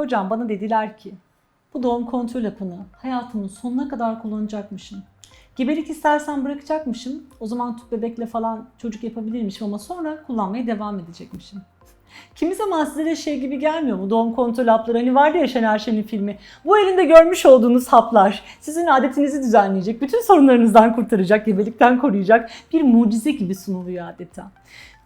Hocam bana dediler ki bu doğum kontrol hapını hayatımın sonuna kadar kullanacakmışım. Gebelik istersen bırakacakmışım. O zaman tüp bebekle falan çocuk yapabilirmişim ama sonra kullanmaya devam edecekmişim. Kimi zaman size de şey gibi gelmiyor mu? Doğum kontrol hapları hani vardı ya Şener Şen'in filmi. Bu elinde görmüş olduğunuz haplar sizin adetinizi düzenleyecek, bütün sorunlarınızdan kurtaracak, gebelikten koruyacak bir mucize gibi sunuluyor adeta.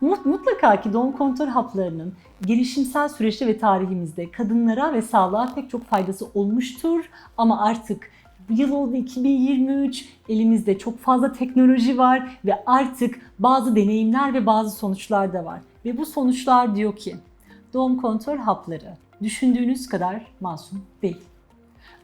Mut- Mutlaka ki doğum kontrol haplarının gelişimsel süreçte ve tarihimizde kadınlara ve sağlığa pek çok faydası olmuştur ama artık yıl oldu 2023 elimizde çok fazla teknoloji var ve artık bazı deneyimler ve bazı sonuçlar da var. Ve bu sonuçlar diyor ki doğum kontrol hapları düşündüğünüz kadar masum değil.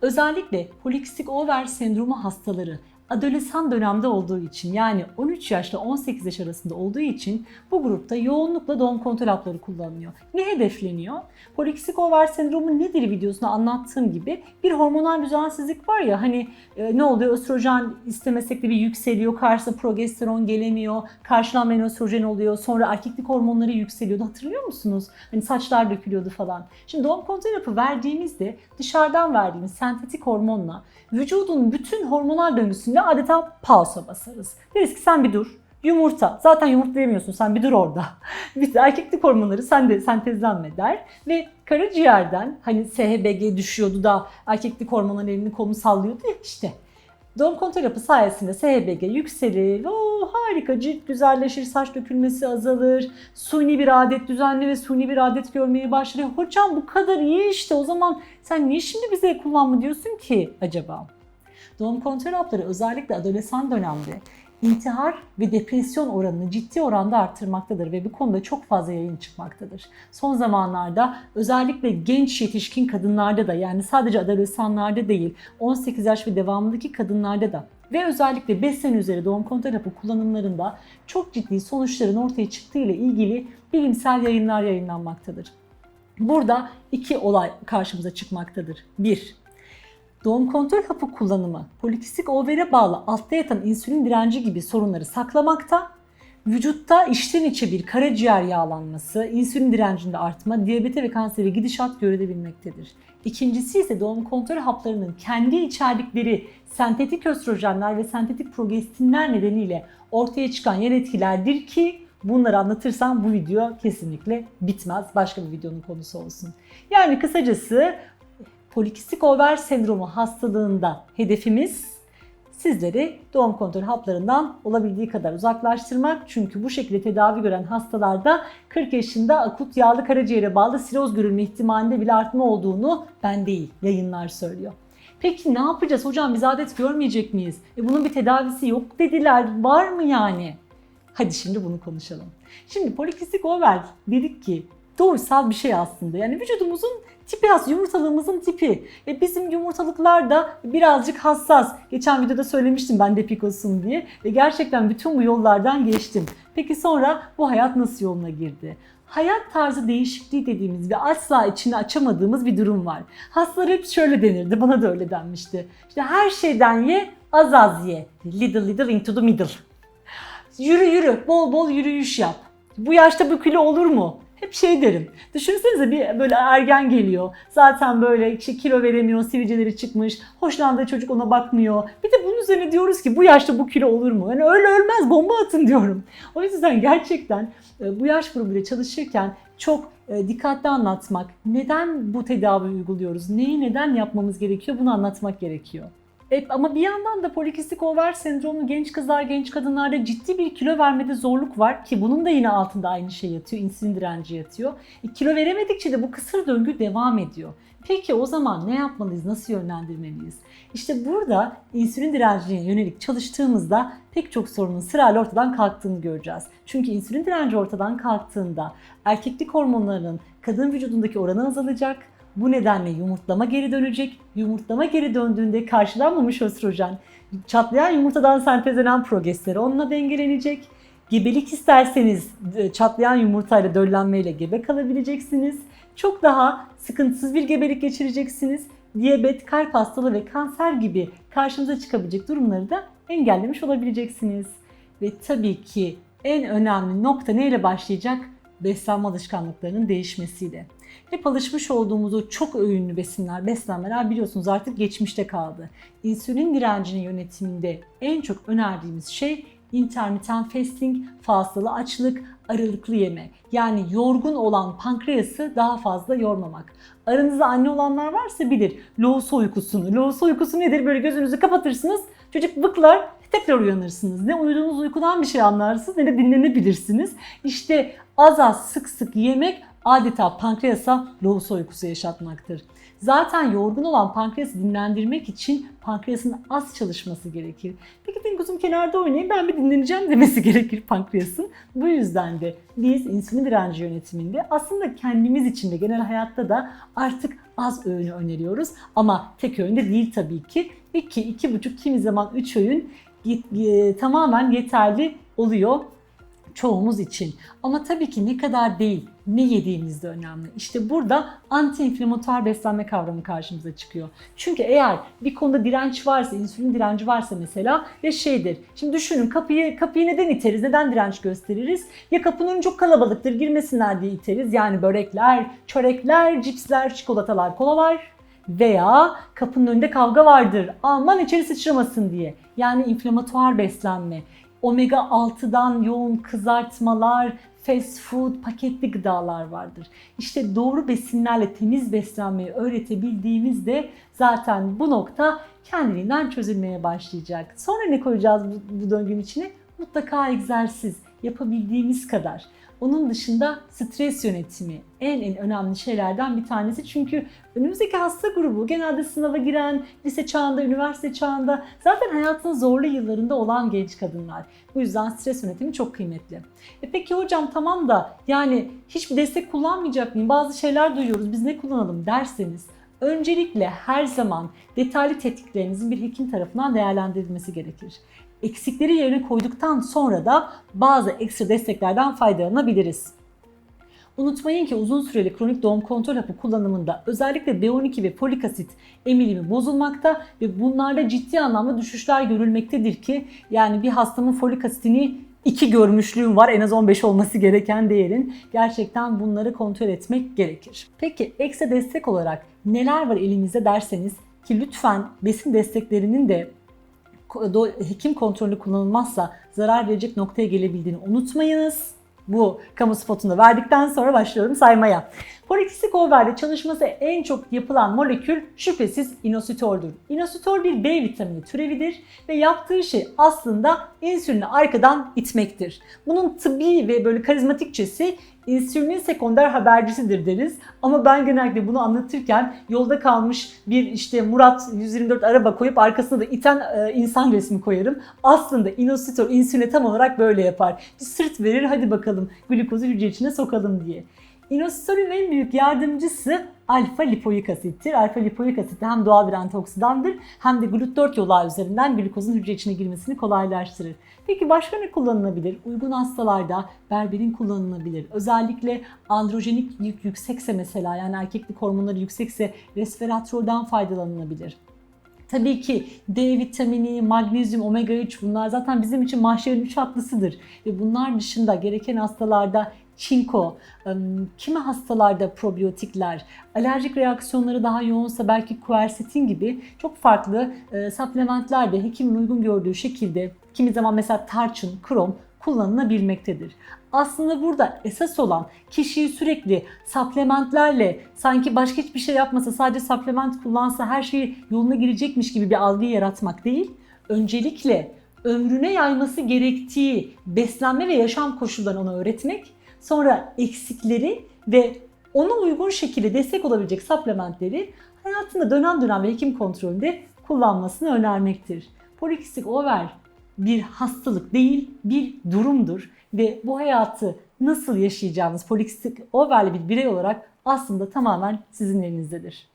Özellikle polikistik over sendromu hastaları adolesan dönemde olduğu için yani 13 yaşla 18 yaş arasında olduğu için bu grupta yoğunlukla doğum kontrol hapları kullanılıyor. Ne hedefleniyor? Polikistik over sendromu nedir videosunda anlattığım gibi bir hormonal düzensizlik var ya hani e, ne oluyor östrojen istemesek de bir yükseliyor karşısına progesteron gelemiyor karşılanmayan östrojen oluyor sonra erkeklik hormonları yükseliyordu hatırlıyor musunuz? Hani saçlar dökülüyordu falan. Şimdi doğum kontrol hapı verdiğimizde dışarıdan verdiğimiz sentetik hormonla vücudun bütün hormonal döngüsünde adeta pausa basarız. Deriz ki sen bir dur. Yumurta. Zaten yumurtlayamıyorsun sen bir dur orada. Bir erkeklik hormonları sen de sentezlenme der. Ve karaciğerden hani SHBG düşüyordu da erkeklik hormonları elini kolunu sallıyordu ya işte. Doğum kontrol yapı sayesinde SHBG yükselir. Oo harika cilt güzelleşir, saç dökülmesi azalır. Suni bir adet düzenli ve suni bir adet görmeye başlıyor. Hocam bu kadar iyi işte o zaman sen niye şimdi bize kullanma diyorsun ki acaba? Doğum kontrol hapları özellikle adolesan dönemde intihar ve depresyon oranını ciddi oranda arttırmaktadır ve bu konuda çok fazla yayın çıkmaktadır. Son zamanlarda özellikle genç yetişkin kadınlarda da yani sadece adolesanlarda değil 18 yaş ve devamındaki kadınlarda da ve özellikle 5 sene üzeri doğum kontrol hapı kullanımlarında çok ciddi sonuçların ortaya çıktığı ile ilgili bilimsel yayınlar yayınlanmaktadır. Burada iki olay karşımıza çıkmaktadır. Bir, Doğum kontrol hapı kullanımı polikistik overe bağlı altta yatan insülin direnci gibi sorunları saklamakta, vücutta içten içe bir karaciğer yağlanması, insülin direncinde artma, diyabete ve kansere gidişat görülebilmektedir. İkincisi ise doğum kontrol haplarının kendi içerdikleri sentetik östrojenler ve sentetik progestinler nedeniyle ortaya çıkan yan etkilerdir ki bunları anlatırsam bu video kesinlikle bitmez. Başka bir videonun konusu olsun. Yani kısacası polikistik over sendromu hastalığında hedefimiz sizleri doğum kontrol haplarından olabildiği kadar uzaklaştırmak. Çünkü bu şekilde tedavi gören hastalarda 40 yaşında akut yağlı karaciğere bağlı siroz görülme ihtimalinde bile artma olduğunu ben değil yayınlar söylüyor. Peki ne yapacağız hocam biz adet görmeyecek miyiz? E bunun bir tedavisi yok dediler. Var mı yani? Hadi şimdi bunu konuşalım. Şimdi polikistik over dedik ki doğuşsal bir şey aslında. Yani vücudumuzun tipi aslında yumurtalığımızın tipi. Ve bizim yumurtalıklar da birazcık hassas. Geçen videoda söylemiştim ben de pikosun diye. Ve gerçekten bütün bu yollardan geçtim. Peki sonra bu hayat nasıl yoluna girdi? Hayat tarzı değişikliği dediğimiz ve asla içini açamadığımız bir durum var. Hastalar hep şöyle denirdi, bana da öyle denmişti. İşte her şeyden ye, az az ye. Little little into the middle. Yürü yürü, bol bol yürüyüş yap. Bu yaşta bu kilo olur mu? Hep şey derim. Düşünsenize bir böyle ergen geliyor. Zaten böyle işte kilo veremiyor, sivilceleri çıkmış. Hoşlandığı çocuk ona bakmıyor. Bir de bunun üzerine diyoruz ki bu yaşta bu kilo olur mu? Yani öyle ölmez bomba atın diyorum. O yüzden gerçekten e, bu yaş grubuyla çalışırken çok e, dikkatli anlatmak, neden bu tedavi uyguluyoruz, neyi neden yapmamız gerekiyor bunu anlatmak gerekiyor. E, ama bir yandan da polikistik over sendromu genç kızlar, genç kadınlarda ciddi bir kilo vermede zorluk var ki bunun da yine altında aynı şey yatıyor, insülin direnci yatıyor. E, kilo veremedikçe de bu kısır döngü devam ediyor. Peki o zaman ne yapmalıyız, nasıl yönlendirmeliyiz? İşte burada insülin direncine yönelik çalıştığımızda pek çok sorunun sırayla ortadan kalktığını göreceğiz. Çünkü insülin direnci ortadan kalktığında erkeklik hormonlarının kadın vücudundaki oranı azalacak, bu nedenle yumurtlama geri dönecek. Yumurtlama geri döndüğünde karşılanmamış östrojen, çatlayan yumurtadan sentezlenen progesteronla dengelenecek. Gebelik isterseniz e, çatlayan yumurtayla döllenmeyle gebe kalabileceksiniz. Çok daha sıkıntısız bir gebelik geçireceksiniz. Diyabet, kalp hastalığı ve kanser gibi karşınıza çıkabilecek durumları da engellemiş olabileceksiniz. Ve tabii ki en önemli nokta neyle başlayacak? Beslenme alışkanlıklarının değişmesiyle. Hep alışmış olduğumuz o çok öğünlü besinler, beslenmeler biliyorsunuz artık geçmişte kaldı. İnsülin direncinin yönetiminde en çok önerdiğimiz şey intermittent fasting, fasılı açlık, aralıklı yeme. Yani yorgun olan pankreası daha fazla yormamak. Aranızda anne olanlar varsa bilir loğusa uykusunu. Loğusa uykusu nedir? Böyle gözünüzü kapatırsınız, çocuk bıklar, tekrar uyanırsınız. Ne uyuduğunuz uykudan bir şey anlarsınız ne de dinlenebilirsiniz. İşte az az sık sık yemek adeta pankreasa lohusa uykusu yaşatmaktır. Zaten yorgun olan pankreası dinlendirmek için pankreasın az çalışması gerekir. Peki benim kuzum kenarda oynayayım ben bir dinleneceğim demesi gerekir pankreasın. Bu yüzden de biz insülin direnci yönetiminde aslında kendimiz için de genel hayatta da artık az öğünü öneriyoruz. Ama tek öğünde değil tabii ki. 2, 2,5 kimi zaman 3 öğün tamamen yeterli oluyor çoğumuz için. Ama tabii ki ne kadar değil, ne yediğimiz de önemli. İşte burada anti-inflamatuar beslenme kavramı karşımıza çıkıyor. Çünkü eğer bir konuda direnç varsa, insülin direnci varsa mesela ya şeydir. Şimdi düşünün kapıyı kapıyı neden iteriz? Neden direnç gösteririz? Ya kapının çok kalabalıktır, girmesinler diye iteriz. Yani börekler, çörekler, cipsler, çikolatalar, kolalar veya kapının önünde kavga vardır. Aman içeri sıçramasın diye. Yani inflamatuar beslenme omega 6'dan yoğun kızartmalar, fast food, paketli gıdalar vardır. İşte doğru besinlerle temiz beslenmeyi öğretebildiğimizde zaten bu nokta kendiliğinden çözülmeye başlayacak. Sonra ne koyacağız bu, bu döngünün içine? Mutlaka egzersiz yapabildiğimiz kadar. Onun dışında stres yönetimi en en önemli şeylerden bir tanesi. Çünkü önümüzdeki hasta grubu genelde sınava giren, lise çağında, üniversite çağında zaten hayatın zorlu yıllarında olan genç kadınlar. Bu yüzden stres yönetimi çok kıymetli. E peki hocam tamam da yani hiçbir destek kullanmayacak mıyım? Bazı şeyler duyuyoruz biz ne kullanalım derseniz Öncelikle her zaman detaylı tetkiklerinizin bir hekim tarafından değerlendirilmesi gerekir. Eksikleri yerine koyduktan sonra da bazı ekstra desteklerden faydalanabiliriz. Unutmayın ki uzun süreli kronik doğum kontrol hapı kullanımında özellikle B12 ve folik asit emilimi bozulmakta ve bunlarda ciddi anlamda düşüşler görülmektedir ki yani bir hastamın folik asitini iki görmüşlüğüm var en az 15 olması gereken değerin. Gerçekten bunları kontrol etmek gerekir. Peki ekstra destek olarak neler var elimizde derseniz ki lütfen besin desteklerinin de hekim kontrolü kullanılmazsa zarar verecek noktaya gelebildiğini unutmayınız. Bu kamu spotunu verdikten sonra başlıyorum saymaya. Polikistik overde çalışması en çok yapılan molekül şüphesiz inositoldur. Inositol bir B vitamini türevidir ve yaptığı şey aslında insülini arkadan itmektir. Bunun tıbbi ve böyle karizmatikçesi insülinin sekonder habercisidir deriz. Ama ben genellikle bunu anlatırken yolda kalmış bir işte Murat 124 araba koyup arkasına da iten e, insan resmi koyarım. Aslında inositol insüline tam olarak böyle yapar. Bir sırt verir hadi bakalım glukozu hücre içine sokalım diye. İnositolün en büyük yardımcısı alfa lipoik asittir. Alfa lipoik asit hem doğal bir antioksidandır hem de GLUT4 yolu üzerinden glukozun hücre içine girmesini kolaylaştırır. Peki başka ne kullanılabilir? Uygun hastalarda berberin kullanılabilir. Özellikle androjenik yük yüksekse mesela yani erkeklik hormonları yüksekse resveratroldan faydalanılabilir. Tabii ki D vitamini, magnezyum, omega 3 bunlar zaten bizim için mahşerin üç hatlısıdır. Ve bunlar dışında gereken hastalarda çinko, kimi hastalarda probiyotikler, alerjik reaksiyonları daha yoğunsa belki kuersetin gibi çok farklı e, supplementler de hekimin uygun gördüğü şekilde kimi zaman mesela tarçın, krom kullanılabilmektedir. Aslında burada esas olan kişiyi sürekli supplementlerle sanki başka hiçbir şey yapmasa sadece supplement kullansa her şey yoluna girecekmiş gibi bir algı yaratmak değil. Öncelikle ömrüne yayması gerektiği beslenme ve yaşam koşullarını ona öğretmek Sonra eksikleri ve ona uygun şekilde destek olabilecek supplementleri hayatında dönem dönem hekim kontrolünde kullanmasını önermektir. Polikistik over bir hastalık değil, bir durumdur ve bu hayatı nasıl yaşayacağınız polikistik overli bir birey olarak aslında tamamen sizin elinizdedir.